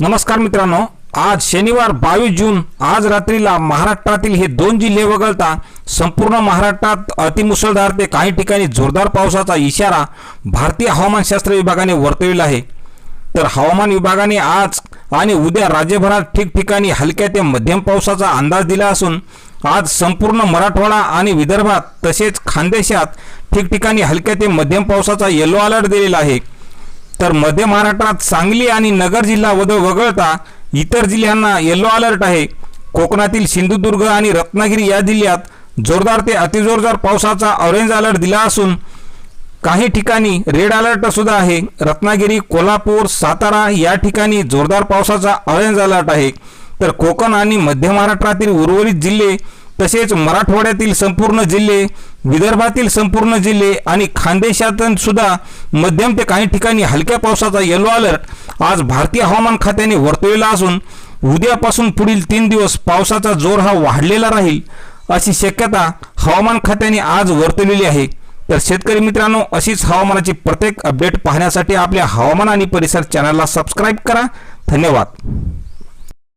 नमस्कार मित्रांनो आज शनिवार बावीस जून आज रात्रीला महाराष्ट्रातील हे दोन जिल्हे वगळता संपूर्ण महाराष्ट्रात अतिमुसळधार ते काही ठिकाणी जोरदार पावसाचा इशारा भारतीय हवामानशास्त्र विभागाने वर्तविला आहे. तर हवामान विभागाने आज आणि उद्या राज्यभरात ठिकठिकाणी हलक्या ते मध्यम पावसाचा अंदाज दिला असून आज संपूर्ण मराठवाडा आणि विदर्भात तसेच खानदेशात ठिकठिकाणी हलक्या ते मध्यम पावसाचा येलो अलर्ट दिलेला आहे. तर मध्य महाराष्ट्रात सांगली आणि नगर जिल्हा वध वगळता इतर जिल्ह्यांना येलो अलर्ट आहे. कोकणातील सिंधुदुर्ग आणि रत्नागिरी या जिल्ह्यात जोरदार ते अतिजोरदार पावसाचा ऑरेंज अलर्ट दिला असून काही ठिकाणी रेड अलर्ट सुद्धा आहे. रत्नागिरी कोल्हापूर सातारा या ठिकाणी जोरदार पावसाचा ऑरेंज अलर्ट आहे. तर कोकण आणि मध्य महाराष्ट्रातील उर्वरित जिल्हे तसेच मराठवाड्यातील संपूर्ण जिल्हे विदर्भातील संपूर्ण जिल्हे आणि खानदेशातून सुद्धा मध्यम ते काही ठिकाणी हलक्या पावसाचा येलो अलर्ट आज भारतीय हवामान खात्याने वर्तविला असून उद्यापासून पुढील तीन दिवस पावसाचा जोर हा वाढलेला राहील अशी शक्यता हवामान खात्याने आज वर्तवलेली आहे. तर शेतकरी मित्रांनो अशीच हवामानाची प्रत्येक अपडेट पाहण्यासाठी आपल्या हवामान आणि परिसर चॅनलला सबस्क्राईब करा. धन्यवाद.